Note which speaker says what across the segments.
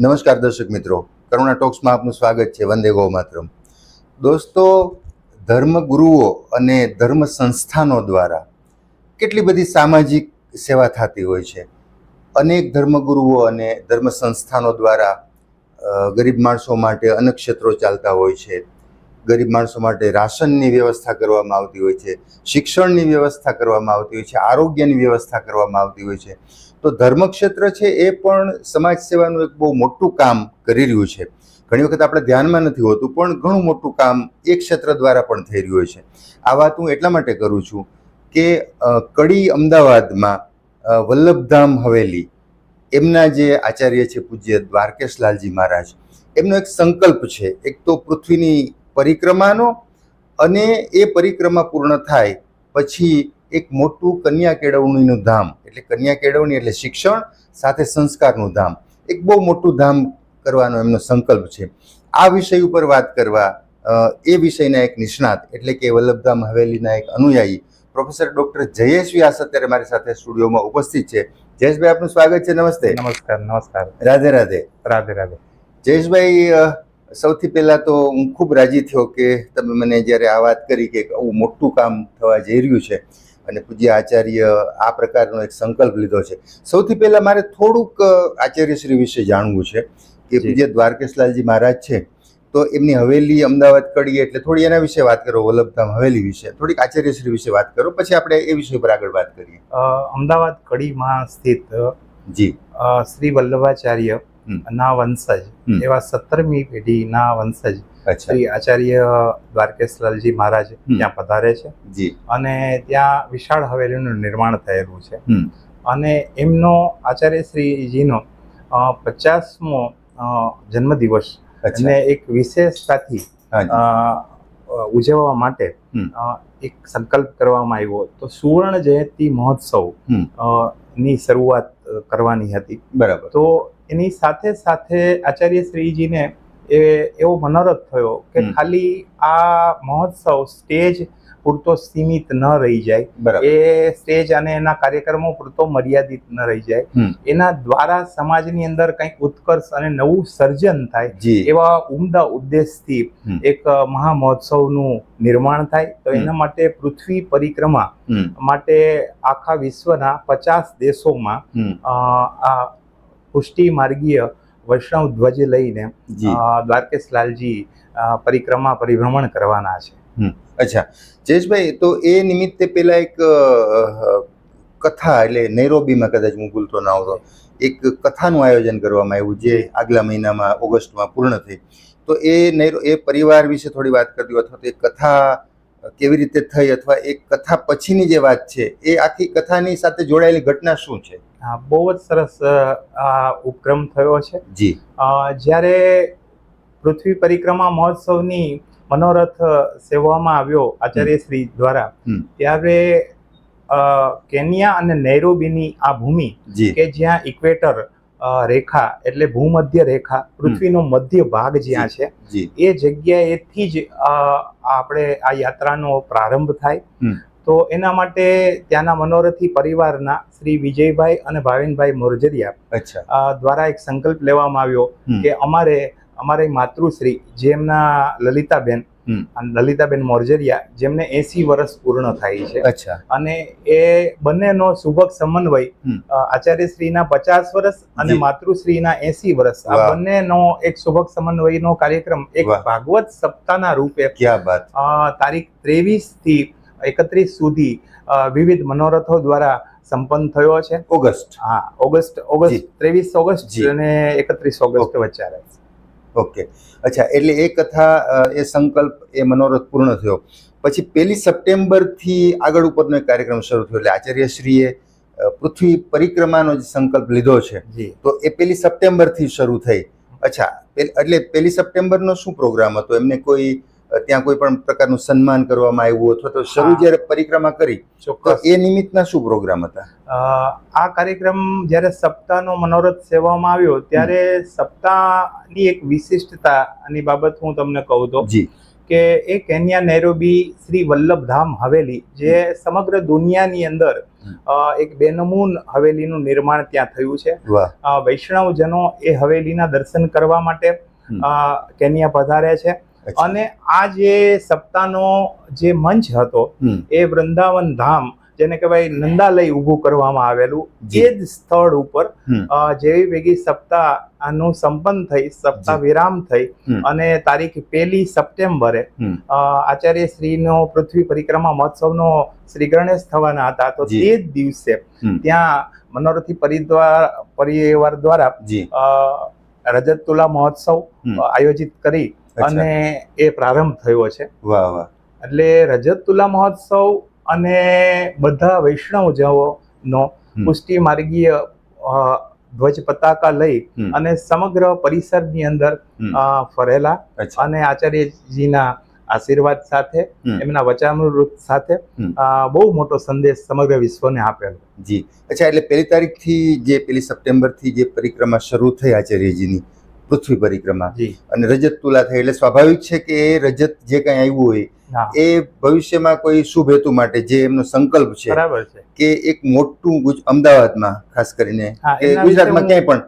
Speaker 1: નમસ્કાર દર્શક મિત્રો. કરુણા ટોક્સમાં આપનું સ્વાગત છે. વંદે ગો માતરમ. દોસ્તો, ધર્મગુરુઓ અને ધર્મ સંસ્થાનો દ્વારા કેટલી બધી સામાજિક સેવા થતી હોય છે? અનેક ધર્મગુરુઓ અને ધર્મ સંસ્થાનો દ્વારા ગરીબ માણસો માટે અનેક ક્ષેત્રો ચાલતા હોય છે. ગરીબ માણસો માટે રાશનની વ્યવસ્થા કરવામાં આવતી હોય છે. શિક્ષણની વ્યવસ્થા કરવામાં આવતી હોય છે. આરોગ્યની વ્યવસ્થા કરવામાં આવતી હોય છે. તો ધર્મક્ષેત્ર છે એ પણ સમાજ સેવાનું એક બહુ મોટું કામ કરી રહ્યું છે. ઘણી વખત આપણે ધ્યાનમાં નથી હોતું, પણ ઘણું મોટું કામ એ ક્ષેત્ર દ્વારા પણ થઈ રહ્યું હોય છે. આ વાત હું એટલા માટે કરું છું કે કડી અમદાવાદમાં વલ્લભધામ હવેલી, એમના જે આચાર્ય છે પૂજ્ય દ્વારકેશલાલજી મહારાજ, એમનો એક સંકલ્પ છે. એક તો પૃથ્વીની પરિક્રમાનો અને એ પરિક્રમા પૂર્ણ થાય પછી એક મોટું કન્યા કેળવણીનું ધામ એટલે કન્યા કેળવણી એટલે શિક્ષણ સાથે સંસ્કારનું ધામ. એક બહુ મોટું ધામ કરવાનો એમનો સંકલ્પ છે. આ વિષય ઉપર વાત કરવા એ વિષયના એક નિષ્ણાત એટલે કે વલ્લભધામ હવેલીના એક અનુયાયી પ્રોફેસર ડોક્ટર જયેશ વ્યાસ અત્યારે મારી સાથે સ્ટુડિયોમાં ઉપસ્થિત છે. જયેશભાઈ આપનું સ્વાગત છે. નમસ્તે.
Speaker 2: નમસ્કાર નમસ્કાર.
Speaker 1: રાધે રાધે.
Speaker 2: રાધે રાધે.
Speaker 1: જયેશભાઈ સૌથી પહેલાં તો હું ખૂબ રાજી થયો કે તમે મને જ્યારે આ વાત કરી કે આવું મોટું કામ થવા જઈ રહ્યું છે. અને પૂજ્ય આચાર્ય આ પ્રકારનો એક સંકલ્પ લીધો છે. સૌથી પહેલા મારે થોડુંક આચાર્યશ્રી વિશે જાણવું છે કે. પૂજ્ય દ્વારકેશલાલજી મહારાજ છે તો એમની હવેલી અમદાવાદ કડીએ એટલે થોડી એના વિશે વાત કરો વલ્લભધામ હવેલી વિશે. થોડીક આચાર્યશ્રી વિશે વાત કરો પછી આપણે એ વિષય પર આગળ વાત કરીએ.
Speaker 2: અમદાવાદ કડીમાં સ્થિત
Speaker 1: જી.
Speaker 2: શ્રી વલ્લભાચાર્ય ના વંશજ એવા સત્તરમી પેઢીના વંશજ શ્રી આચાર્ય દ્વારકેશલાલજી મહારાજ ત્યાં પધારે છે.
Speaker 1: જી.
Speaker 2: અને ત્યાં વિશાળ હવેલીનું નિર્માણ થયેલું છે. અને એમનો આચાર્ય શ્રીજીનો પચાસમો જન્મદિવસ અને એક વિશેષતાથી ઉજવવા માટે એક સંકલ્પ કરવામાં આવ્યો તો સુવર્ણ જયંતિ મહોત્સવની શરૂઆત કરવાની હતી.
Speaker 1: બરાબર.
Speaker 2: તો એની સાથે સાથે આચાર્ય શ્રીજીને એ એવો મનોરથ થયો કે ખાલી આ મહોત્સવ સ્ટેજ પૂરતો સીમિત ન રહી જાય. એ સ્ટેજ અને એના કાર્યક્રમો પૂરતો મર્યાદિત ન રહી જાય. એના દ્વારા સમાજની અંદર કંઈક ઉત્કર્ષ અને નવું સર્જન થાય એવા ઉમદા ઉદ્દેશથી એક મહા મહોત્સવનું નિર્માણ થાય. તો એના માટે પૃથ્વી પરિક્રમા માટે આખા વિશ્વના પચાસ દેશોમાં આ પુષ્ટિ માર્ગીય વૈષ્ણવ ધ્વજ લઈને દ્વારકેશ લાલજી પરિક્રમા પરિભ્રમણ કરવાના છે.
Speaker 1: અચ્છા. જયેશભાઈ તો એ નિમિત્તે પેલા એક કથા એટલે નૈરોબીમાં કદાચ હું ભૂલતો ના હોતો એક કથાનું આયોજન કરવામાં આવ્યું જે આગલા મહિનામાં ઓગસ્ટમાં પૂર્ણ થઈ. તો એ નૈરો એ પરિવાર વિશે થોડી વાત કરતી અથવા તો એ કથા કેવી રીતે થઈ અથવા એ કથા પછીની જે વાત છે એ આખી કથાની સાથે જોડાયેલી ઘટના શું છે?
Speaker 2: બહુ જ સરસ આ ઉપક્રમ થયો છે.
Speaker 1: જી.
Speaker 2: જ્યારે પૃથ્વી પરિક્રમા મહોત્સવની મનોરથ સેવવામાં આવ્યો આચાર્ય શ્રી દ્વારા ત્યારે કેન્યા અને નૈરોબીની આ ભૂમિ કે જ્યાં ઇક્વેટર રેખા એટલે ભૂમધ્ય રેખા પૃથ્વીનો મધ્ય ભાગ જ્યાં છે એ જગ્યાએથી જ આપણે આ યાત્રાનો પ્રારંભ થાય. તો એના માટે ત્યાંના મનોરથી પરિવારના શ્રી વિજયભાઈ અને ભાવિનભાઈ મોરજરિયા દ્વારા એક સંકલ્પ લેવામાં આવ્યો કે અમારે અમારી માતૃશ્રી જેમના લલિતાબેન લલિતાબેન મોરજરિયા જેમને એસી વર્ષ પૂર્ણ થાય છે.
Speaker 1: અચ્છા.
Speaker 2: અને એ બંનેનો સુભગ સમન્વય આચાર્યશ્રીના પચાસ વર્ષ અને માતૃશ્રીના એસી વર્ષ. આ બંનેનો એક સુભગ સમન્વયનો કાર્યક્રમ એક ભાગવત સપ્તાહના રૂપે તારીખ ત્રેવીસથી એકત્રીસ સુધી વિવિધ મનોરથો દ્વારા સંપન્ન થયો છે.
Speaker 1: ઓગસ્ટ.
Speaker 2: હા ઓગસ્ટ ઓગસ્ટ ત્રેવીસ ઓગસ્ટ. અને એકત્રીસ ઓગસ્ટ વચ્ચે.
Speaker 1: ઓકે. અચ્છા એટલે એ કથા એ સંકલ્પ એ મનોરથ પૂર્ણ થયો. પછી પહેલી સપ્ટેમ્બરથી આગળ ઉપરનો એક કાર્યક્રમ શરૂ થયો એટલે આચાર્યશ્રીએ પૃથ્વી પરિક્રમાનો જે સંકલ્પ લીધો છે. તો એ પહેલી સપ્ટેમ્બરથી શરૂ થઈ. અચ્છા પેલ- એટલે પહેલી સપ્ટેમ્બરનો શું પ્રોગ્રામ હતો? એમને કોઈ ત્યાં કોઈ પણ પ્રકારનું સન્માન કરવામાં આવ્યું અથવા તો શરૂ જ્યારે પરિક્રમા કરી તો એ નિમિત્તના શું પ્રોગ્રામ હતા?
Speaker 2: આ કાર્યક્રમ જ્યારે સપ્તાહનો મનોરથ સેવામાં આવ્યો ત્યારે સપ્તાહની એક વિશિષ્ટતાની બાબત હું તમને કહું તો
Speaker 1: જી.
Speaker 2: કે એ કેન્યા નેરોબી શ્રી વલ્લભધામ હવેલી જે સમગ્ર દુનિયાની અંદર એક બેનમૂન હવેલીનું નિર્માણ ત્યાં થયું છે. વૈષ્ણવજનો એ હવેલીના દર્શન કરવા માટે કેન્યા પધાર્યા છે. અને આ જે સપ્તાહનો જે મંચ હતો એ વૃંદાવન ધામ જેને કહેવાય નંદાલય ઊભું કરવામાં આવેલું
Speaker 1: જે.
Speaker 2: એ જ સ્થળ ઉપર જેવી ભેગી સપ્તાહનું સંપન્ન થઈ સપ્તાહ વિરામ થઈ અને તારીખ પહેલી સપ્ટેમ્બરે આચાર્ય શ્રીનો પૃથ્વી પરિક્રમા મહોત્સવનો શ્રી ગણેશ થવાના હતા તો તે જ દિવસે ત્યાં મનોરથી પરિવાર પરિવાર દ્વારા રજત તુલા મહોત્સવ આયોજિત કરી. અને એ પ્રારંભ થયો છે.
Speaker 1: વાહ વાહ.
Speaker 2: એટલે રજત તુલા મહોત્સવ અને બધા વૈષ્ણવજનો
Speaker 1: હમ.
Speaker 2: પુષ્ટિ માર્ગીય ધ્વજ પતાકા લઈ અને સમગ્ર પરિસરની અંદર ફરેલા અને આચાર્યજીના આશીર્વાદ સાથે એમના વચામૃત સાથે બહુ મોટો સંદેશ સમગ્ર વિશ્વને આપેલો.
Speaker 1: જી. અચ્છા એટલે પહેલી તારીખથી જે પેલી સપ્ટેમ્બરથી જે પરિક્રમા શરૂ થઈ આચાર્યજીની પૃથ્વી પરિક્રમા. અને રજત તુલા થઈ એટલે સ્વાભાવિક છે કે એ રજત જે કઈ આવ્યું હોય એ ભવિષ્યમાં કોઈ શુભ હેતુ માટે જે એમનો સંકલ્પ છે કે એક મોટું અમદાવાદમાં ખાસ કરીને કે ગુજરાતમાં ક્યાંય પણ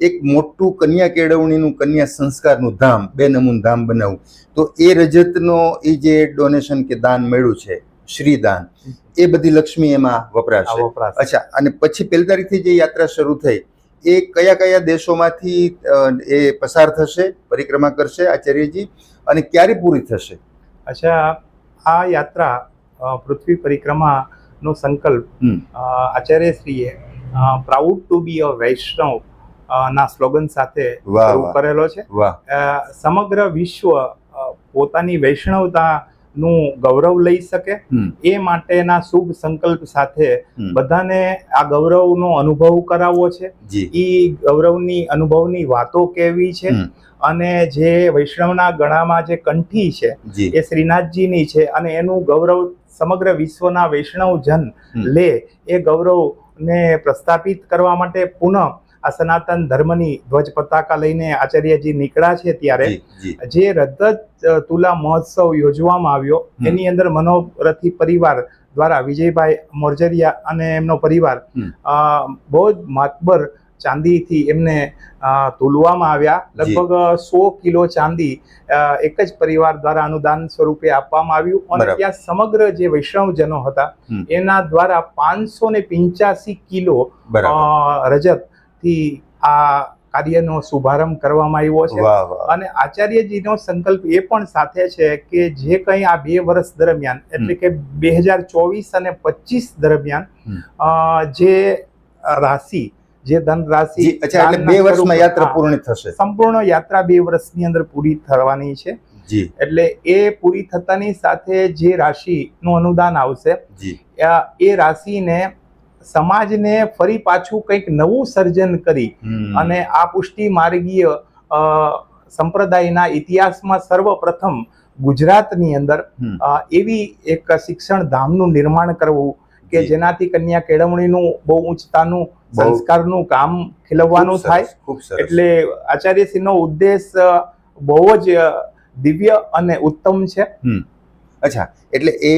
Speaker 1: એક મોટું કન્યા કેળવણીનું કન્યા સંસ્કારનું ધામ બે નમૂન ધામ બનાવવું તો એ રજતનો એ જે ડોનેશન કે દાન મળ્યું છે શ્રીદાન એ બધી લક્ષ્મી એમાં વપરાશે. અચ્છા અને પછી પહેલી તારીખથી જે યાત્રા શરૂ થઈ એ કયા કયા દેશોમાંથી એ પસાર થશે પરિક્રમા કરશે આચાર્યજી અને ક્યારે પૂરી થશે?
Speaker 2: અચ્છા આ યાત્રા પૃથ્વી પરિક્રમાનો સંકલ્પ આચાર્યશ્રીએ પ્રાઉડ ટુ બી અ વૈષ્ણવ ના સ્લોગન સાથે શરૂ કરેલો છે. સમગ્ર વિશ્વ પોતાની પોતાની વૈષ્ણવતાનું ગૌરવ લઈ શકે. એ માટેના શુભ સંકલ્પ સાથે બધાને આ ગૌરવનો અનુભવ કરાવવો છે. એ ગૌરવની અનુભવની વાતો કેવી છે અને જે વૈષ્ણવના ગળામાં જે કંઠી છે એ શ્રીનાથજીની છે અને એનું ગૌરવ સમગ્ર વિશ્વના વૈષ્ણવજન
Speaker 1: હમ.
Speaker 2: લે એ ગૌરવને પ્રસ્થાપિત કરવા માટે પુનઃ આ સનાતન ધર્મની ધ્વજ પતાકા લઈને આચાર્યજી નીકળ્યા છે ત્યારે
Speaker 1: જી
Speaker 2: રજત તુલા મહોત્સવ યોજવામાં આવ્યો એની અંદર મનોરથી પરિવાર દ્વારા વિજયભાઈ મોરજરિયા અને એમનો પરિવાર બહુ જ માતબર ચાંદીથી એમને તુલવામાં આવ્યા. લગભગ સો કિલો ચાંદી એક જ પરિવાર દ્વારા અનુદાન સ્વરૂપે આપવામાં આવ્યું. અને ત્યાં સમગ્ર જે વૈષ્ણવજનો હતા એના દ્વારા પાંચસો ને પિંચ્યાસી કિલો
Speaker 1: બરાબર.
Speaker 2: રજતથી આ કાર્યનો શુભારંભ કરવામાં આવ્યો છે. અને આચાર્યજીનો સંકલ્પ એ પણ સાથે છે કે જે કંઈ આ બે વર્ષ દરમિયાન એટલે કે બે હજાર ચોવીસ અને પચીસ દરમિયાન અ, જે રાશિ જે ધન રાશિ
Speaker 1: એટલે બે વર્ષમાં યાત્રા પૂર્ણ થશે.
Speaker 2: સંપૂર્ણ યાત્રા બે વર્ષની અંદર પૂરી થવાની છે. એટલે એ પૂરી થતાની સાથે જે રાશિનું અનુદાન આવશે એ રાશિને સમાજને ફરી પાછું કંઈક નવું સર્જન કરી. અને આ પુષ્ટિ માર્ગીય સંપ્રદાયના ઇતિહાસમાં સર્વપ્રથમ ગુજરાતની અંદર એવી એક શિક્ષણ ધામનું નિર્માણ કરવું કે જેનાથી કન્યા કેળવણીનું બહુ ઊંચતાનું સંસ્કારનું કામ ખીલવવાનું થાય. એટલે આચાર્યશ્રીનો ઉદ્દેશ બહુ જ દિવ્ય અને ઉત્તમ છે.
Speaker 1: અચ્છા એટલે એ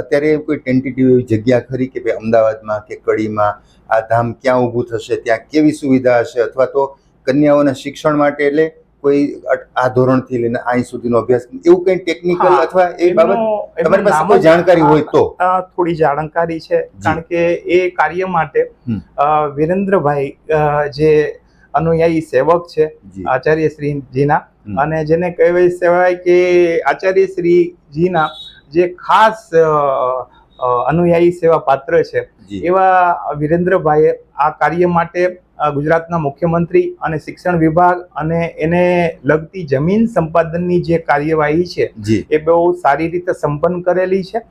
Speaker 1: અત્યારે કોઈ ટેન્ટેટિવ એવી જગ્યા ખરી કે ભાઈ અમદાવાદમાં કે કડીમાં આ ધામ ક્યાં ઊભું થશે ત્યાં કેવી સુવિધા હશે? અથવા તો કન્યાઓના શિક્ષણ માટે એટલે કોઈ આ ધોરણથી લઈને અહીં સુધીનો અભ્યાસ એવું કંઈ ટેકનિકલ અથવા એ બાબત તમારી પાસે કોઈ જાણકારી હોય તો?
Speaker 2: થોડી જાણકારી છે કારણ કે એ કાર્ય માટે વિરેન્દ્રભાઈ જે અનુયાયી સેવક છે આચાર્ય શ્રીજીના. અને જેને કહેવાય કહેવાય કે આચાર્ય શ્રીજીના જે ખાસ અનુયાયી સેવા પાત્ર છે. એવા વિરેન્દ્રભાઈએ આ કાર્ય માટે ગુજરાતના મુખ્યમંત્રી અને શિક્ષણ વિભાગ અને એને લગતી જમીન સંપાદનની જે કાર્યવાહી છે એ બહુ સારી રીતે સંપન્ન કરેલી છે.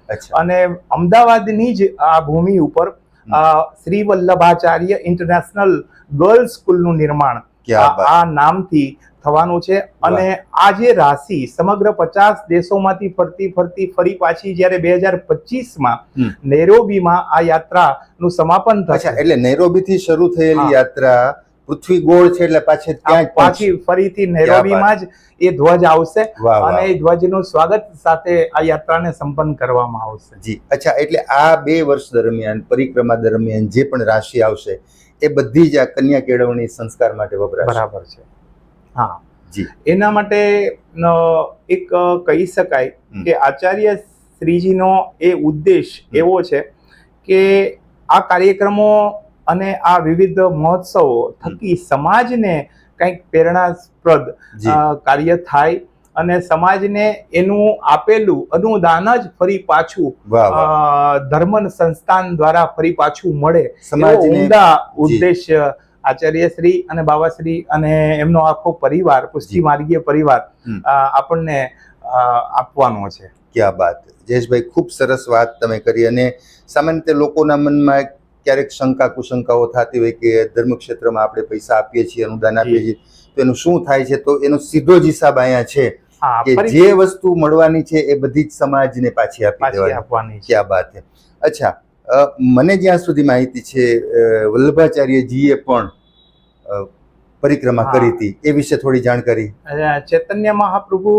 Speaker 2: અને અમદાવાદની જ આ ભૂમિ ઉપર શ્રી વલ્લભાચાર્ય ઇન્ટરનેશનલ ગર્લ્સ સ્કૂલનું નિર્માણ. આ નામથી થવાનું છે અને આ જે રાશિ સમગ્ર પચાસ દેશોમાંથી ફરતી ફરતી ફરી પાછી જ્યારે બે હજાર પચીસમાં નેરોબીમાં આ યાત્રાનું સમાપન થશે.
Speaker 1: એટલે નેરોબીથી શરૂ થયેલી યાત્રા પૃથ્વી ગોળ છે એટલે પાછી ત્યાં
Speaker 2: પાછી ફરીથી નેરોબીમાં જ એ ધ્વજ આવશે અને એ ધ્વજનું સ્વાગત સાથે આ યાત્રાને સંપન્ન કરવામાં આવશે.
Speaker 1: જી અચ્છા એટલે આ બે વર્ષ દરમિયાન પરિક્રમા દરમિયાન જે પણ રાશિ આવશે એ બધી જ આ કન્યા કેળવણી સંસ્કાર માટે વપરાશે.
Speaker 2: બરાબર છે. હા.
Speaker 1: જી.
Speaker 2: એના માટે એક કહી શકાય કે આચાર્ય શ્રીજીનો એ ઉદ્દેશ એવો છે કે આ કાર્યક્રમો અને આ વિવિધ મહોત્સવો થકી સમાજને કંઈક પ્રેરણાસ્પદ કાર્ય થાય અને સમાજને એનું આપેલું અનુદાન જ ફરી પાછું
Speaker 1: વાહ વાહ.
Speaker 2: ધર્મ સંસ્થાન દ્વારા ફરી પાછું મળે.
Speaker 1: સમાજ
Speaker 2: ઉદ્દેશ્ય ઉદ્દેશ આચાર્યશ્રી અને બાવાશ્રી અને એમનો આખો પરિવાર પુષ્ટિ માર્ગીય પરિવાર આપણને આપવાનો છે.
Speaker 1: ક્યાં વાત જયેશભાઈ ખૂબ સરસ વાત તમે કરી અને સામાન્ય રીતે લોકોના મનમાં ક્યારેક શંકા કુશંકાઓ થતી હોય કે ધર્મ ક્ષેત્રમાં આપણે પૈસા આપીએ છીએ અનુદાન આપીએ છીએ તો એનું શું થાય છે? તો એનો સીધો જ હિસાબ અહીંયા છે કે જે વસ્તુ મળવાની છે એ બધી જ સમાજને પાછી આપી
Speaker 2: પાછી
Speaker 1: દેવાની.
Speaker 2: આપવાની
Speaker 1: ક્યાં બાત છે? અચ્છા મને જ્યાં સુધી માહિતી છે વલ્લભાચાર્યજીએ પણ પરિક્રમા કરી હતી. એ વિશે થોડી જાણકારી.
Speaker 2: ચૈતન્ય મહાપ્રભુ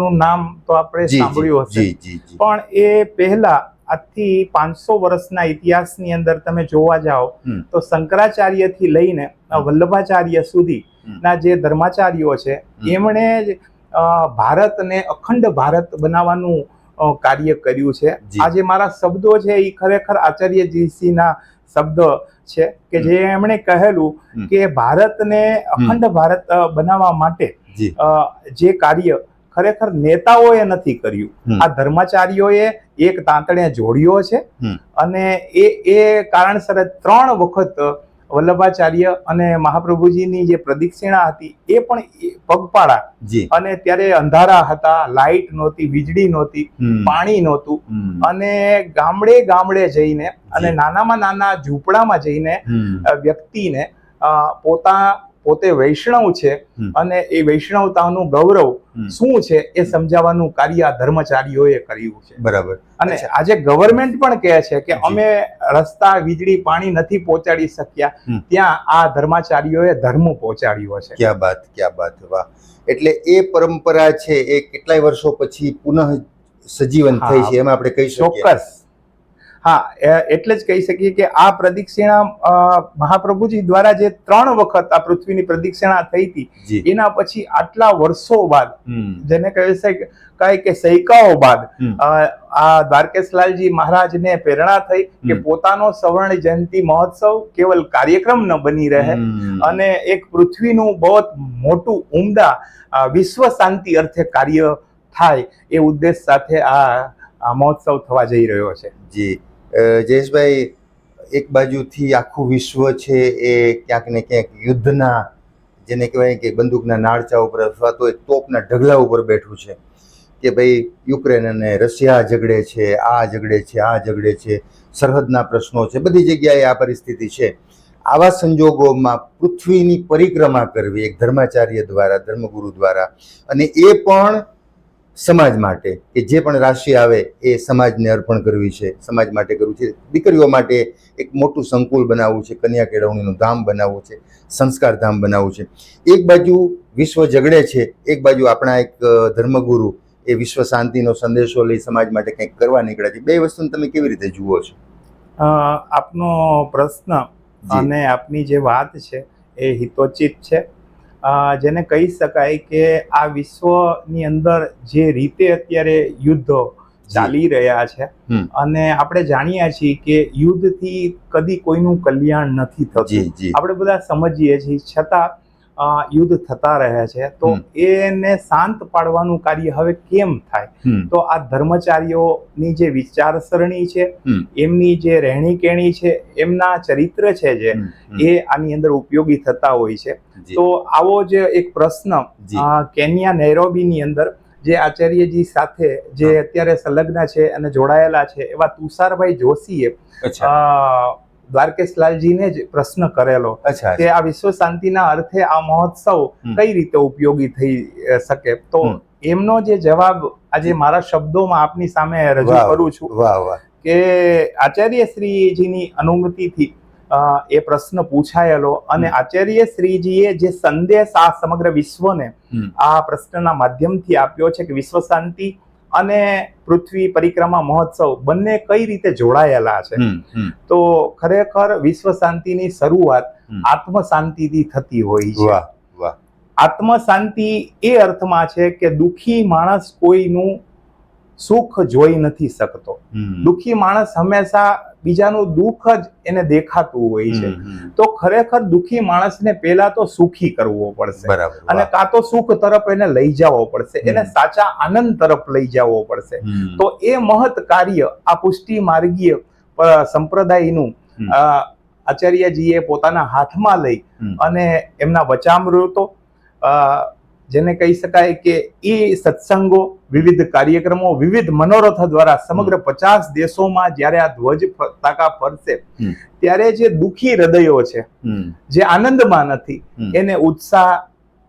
Speaker 2: નું નામ તો આપણે સાંભળ્યું હશે. પણ એ પહેલા આજથી પાંચસો વર્ષના ઇતિહાસની અંદર તમે જોવા જાઓ
Speaker 1: તો
Speaker 2: તો શંકરાચાર્યથી લઈને વલ્લભાચાર્ય સુધી ના જે ધર્માચાર્યો છે એમણે ભારતને અખંડ ભારત બનાવવાનું કાર્ય કર્યું છે. આ જે મારા શબ્દો છે એ ખરેખર આચાર્યજીના શબ્દ છે કે જે એમણે કહેલું કે ભારતને અખંડ ભારત બનાવવા માટે
Speaker 1: જે.
Speaker 2: કાર્ય ખરેખર નેતાઓએ નથી કર્યું. આ ધર્માચાર્યોએ એક તાંતણે જોડ્યો છે અને એ એ કારણસર ત્રણ વખત વલ્લભાચાર્ય અને મહાપ્રભુજીની જે પ્રદક્ષિણા હતી એ પણ પગપાળા. અને ત્યારે અંધારા હતા લાઇટ નહોતી વીજળી નહોતી પાણી નહોતું. અને ગામડે ગામડે જઈને અને નાનામાં નાના ઝૂંપડામાં જઈને વ્યક્તિને પોતા પોતે વૈષ્ણવ છે અને એ વૈષ્ણવતાનું ગૌરવ શું છે એ સમજાવવાનું કાર્ય આ ધર્મચારીઓએ કર્યું છે.
Speaker 1: બરાબર.
Speaker 2: અને આજે ગવર્મેન્ટ પણ કહે છે કે અમે રસ્તા વીજળી પાણી નથી પહોંચાડી શક્યા. ત્યાં આ ધર્માચાર્યોએ ધર્મ પહોંચાડ્યો છે.
Speaker 1: ક્યાં બાત ક્યાં બાત. વાહ. એટલે એ પરંપરા છે એ કેટલાય વર્ષો પછી પુનઃ સજીવન. થઈ છે એમ આપણે કહી શકીએ.
Speaker 2: ચોક્કસ. હા એટલે જ કહી શકીએ કે આ પ્રદક્ષિણા મહાપ્રભુજી દ્વારા જે ત્રણ વખત આ પૃથ્વીની પ્રદક્ષિણા થઈ હતી એના પછી આટલા વર્ષો બાદ જેને કહે છે કહે કે સૈકાઓ બાદ આ દ્વારકેશલાલજી મહારાજને પ્રેરણા થઈ કે પોતાનો સવર્ણ જયંતિ મહોત્સવ કેવલ કાર્યક્રમ ન બની રહે અને એક પૃથ્વીનું બહુ મોટું ઉમદા વિશ્વ શાંતિ અર્થે કાર્ય થાય એ ઉદ્દેશ સાથે આ આ મહોત્સવ થવા જઈ રહ્યો છે.
Speaker 1: જી. જયેશભાઈ, એક બાજુથી આખું વિશ્વ છે એ ક્યાંક ને ક્યાંક યુદ્ધના, જેને કહેવાય કે બંદૂકના નાળચા ઉપર અથવા તો એક તોપના ઢગલા ઉપર બેઠું છે કે ભાઈ યુક્રેન અને રશિયા ઝઘડે છે, આ ઝઘડે છે, આ ઝઘડે છે, સરહદના પ્રશ્નો છે, બધી જગ્યાએ આ પરિસ્થિતિ છે. આવા સંજોગોમાં પૃથ્વીની પરિક્રમા કરવી એક ધર્માચાર્ય દ્વારા, ધર્મગુરુ દ્વારા અને એ પણ સમાજ માટે કે જે પણ રાશિ આવે એ સમાજને અર્પણ કરવી છે. સમાજ માટે કરવું છે. દીકરીઓ માટે એક મોટું સંકુલ બનાવવું છે કન્યા કેળવણીનું ધામ બનાવવું છે સંસ્કાર ધામ બનાવવું છે. એક બાજુ વિશ્વ ઝઘડે છે એક બાજુ આપણા એક ધર્મગુરુ એ વિશ્વ શાંતિનો સંદેશો લઈ સમાજ માટે કંઈક કરવા નીકળ્યા છે. બે વસ્તુને તમે કેવી રીતે જુઓ છો?
Speaker 2: આપનો પ્રશ્ન અને આપની જે વાત છે એ હિતોચિત છે. જેને કહી શકાય કે આ વિશ્વની અંદર જે રીતે અત્યારે યુદ્ધો ચાલી રહ્યા છે અને આપણે જાણીએ છીએ કે યુદ્ધથી કદી કોઈનું કલ્યાણ નથી થતું. આપણે બધા સમજીએ છીએ. છતાં યુદ્ધ થતા રહે છે તો એને શાંત પાડવાનું કાર્ય હવે કેમ થાય? તો આ ધર્મચારીઓની જે વિચારસરણી છે એમની જે રહેણી કેણી છે એમના ચરિત્ર છે જે. એ આની અંદર ઉપયોગી થતા હોય છે. તો આવો જ એક પ્રશ્ન કેન્યા નૈરોબીની અંદર જે આચાર્યજી સાથે જે અત્યારે સંલગ્ન છે અને જોડાયેલા છે એવા તુષારભાઈ જોશીએ દ્વારકેશલાલજીને જ પ્રશ્ન કરેલો કે આ વિશ્વ શાંતિના અર્થે આ મહોત્સવ કઈ રીતે ઉપયોગી થઈ શકે? તો એમનો જે જવાબ આજે મારા શબ્દોમાં આપની સામે રજૂ કરું છું કે આચાર્ય શ્રીજીની અનુમતિથી એ પ્રશ્ન પૂછાયેલો અને આચાર્ય શ્રીજીએ જે સંદેશ આ સમગ્ર વિશ્વને આ પ્રશ્નના માધ્યમથી આપ્યો છે કે વિશ્વ શાંતિ અને પૃથ્વી પરિક્રમા મહોત્સવ બંને કઈ રીતે જોડાયેલા છે. તો ખરેખર વિશ્વ શાંતિની શરૂઆત. આત્મ શાંતિથી થતી હોય છે આત્મ શાંતિ એ અર્થમાં છે કે દુખી માણસ કોઈનું સુખ જોઈ નથી શકતો. દુખી માણસ હંમેશા બીજાનું દુઃખ જ એને દેખાતું હોય છે. તો ખરેખર દુઃખી માણસને પહેલા તો સુખી કરવો પડશે. અને કાં તો સુખ તરફ એને લઈ જવો પડશે. એને સાચા આનંદ તરફ લઈ જવો પડશે. તો એ મહત કાર્ય આ પુષ્ટિ માર્ગીય સંપ્રદાયનું. આચાર્યજીએ પોતાના હાથમાં લઈ અને એમના વચામૃતો જેને કહી શકાય કે એ સત્સંગો વિવિધ કાર્યક્રમો વિવિધ મનોરથ દ્વારા સમગ્ર પચાસ દેશોમાં જ્યારે આ ધ્વજ તાકા ફરશે ત્યારે જે દુખી હૃદયો છે જે આનંદમાં નથી એને ઉત્સાહ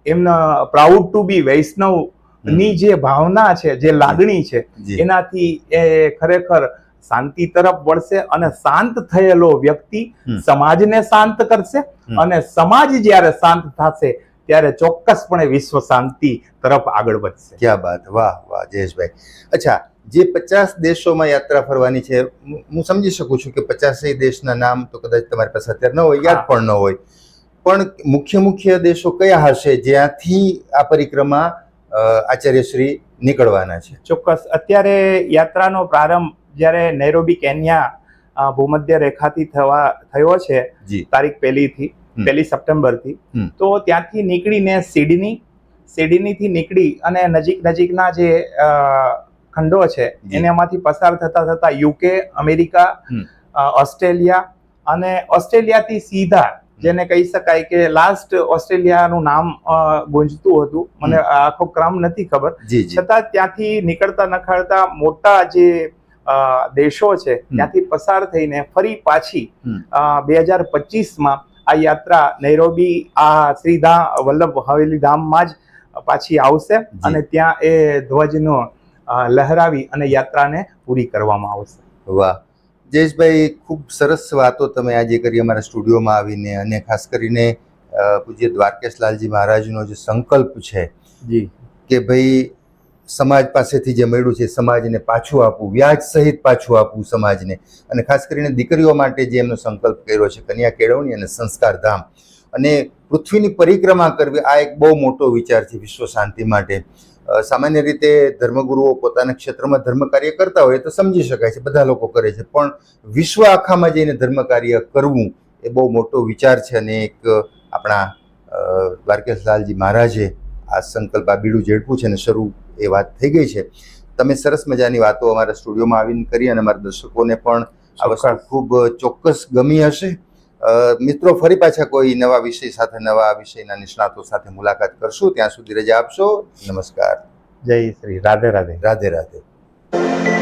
Speaker 2: એમના પ્રાઉડ ટુ બી વૈષ્ણવની જે ભાવના છે જે લાગણી છે એનાથી એ ખરેખર શાંતિ તરફ વળશે અને શાંત થયેલો વ્યક્તિ સમાજને શાંત કરશે અને સમાજ જ્યારે શાંત થશે ત્યારે ચોક્કસપણે વિશ્વ શાંતિ તરફ આગળ વધશે.
Speaker 1: ક્યાં બાદ વાહ વાહ જયેશભાઈ. અચ્છા જે પચાસ દેશોમાં યાત્રા ફરવાની છે હું સમજી શકું છું કે પચાસેય દેશના નામ તો કદાચ તમારી પાસે અત્યારે ન હોય યાદ પણ ન હોય. પણ મુખ્ય મુખ્ય દેશો કયા હશે જ્યાંથી આ પરિક્રમા આચાર્યશ્રી નીકળવાના છે?
Speaker 2: ચોક્કસ. અત્યારે યાત્રાનો પ્રારંભ જ્યારે નૈરોબી કેન્યા ભૂમધ્ય રેખાથી થવા થયો છે તારીખ પહેલીથી. પહેલી સપ્ટેમ્બરથી. તો ત્યાંથી નીકળીને સિડની સિડનીથી નીકળી અને નજીક નજીકના જે ખંડો છે
Speaker 1: એને
Speaker 2: એમાંથી પસાર થતા થતા યુકે અમેરિકા ઓસ્ટ્રેલિયા અને ઓસ્ટ્રેલિયાથી સીધા જેને કહી શકાય કે લાસ્ટ ઓસ્ટ્રેલિયાનું નામ ગુંજતું હતું. મને આખો ક્રમ નથી ખબર. છતાં ત્યાંથી નીકળતા નખાડતા મોટા જે દેશો છે ત્યાંથી પસાર થઈને ફરી પાછી બે હજાર પચીસમાં આ યાત્રા નૈરોબી આ શ્રીધામ વલ્લભ હવેલી ધામમાં જ પાછી આવશે અને ત્યાં એ ધ્વજનો લહેરાવી અને યાત્રાને પૂરી કરવામાં આવશે.
Speaker 1: વાહ. જયેશભાઈ ખૂબ સરસ વાતો તમે આજે કરી અમારા સ્ટુડિયોમાં આવીને અને ખાસ કરીને પૂજ્ય દ્વારકેશ લાલજી મહારાજનો જે સંકલ્પ છે
Speaker 2: જી.
Speaker 1: કે ભાઈ સમાજ પાસેથી જે મળ્યું છે, સમાજને પાછું આપવું, વ્યાજ સહિત પાછું આપવું સમાજને. અને ખાસ કરીને દીકરીઓ માટે જે એમનો સંકલ્પ કર્યો છે, કન્યા કેળવણી અને સંસ્કાર ધામ. અને પૃથ્વીની પરિક્રમા કરવી, આ એક બહુ મોટો વિચાર છે વિશ્વ શાંતિ માટે. સામાન્ય રીતે ધર્મગુરુઓ પોતાના ક્ષેત્રમાં ધર્મ કાર્ય કરતા હોય તો સમજી શકાય છે, બધા લોકો કરે છે. પણ વિશ્વ આખામાં જઈને ધર્મ કાર્ય કરવું એ બહુ મોટો વિચાર છે અને એક આપણા દ્વારકેશલાલજી મહારાજે આ સંકલ્પ આ બીડું ઝડપું છે અને શરૂ એ વાત થઈ ગઈ છે. તમે સરસ મજાની વાતો અમારા સ્ટુડિયોમાં આવીને કરી અને અમારા દર્શકોને પણ આ વસ્તુ ખૂબ ચોક્કસ ગમી હશે. મિત્રો ફરી પાછા કોઈ નવા વિષય સાથે નવા વિષયના નિષ્ણાતો સાથે મુલાકાત કરશું. ત્યાં સુધી રજા આપશો. નમસ્કાર.
Speaker 2: જય શ્રી રાધે રાધે.
Speaker 1: રાધે રાધે.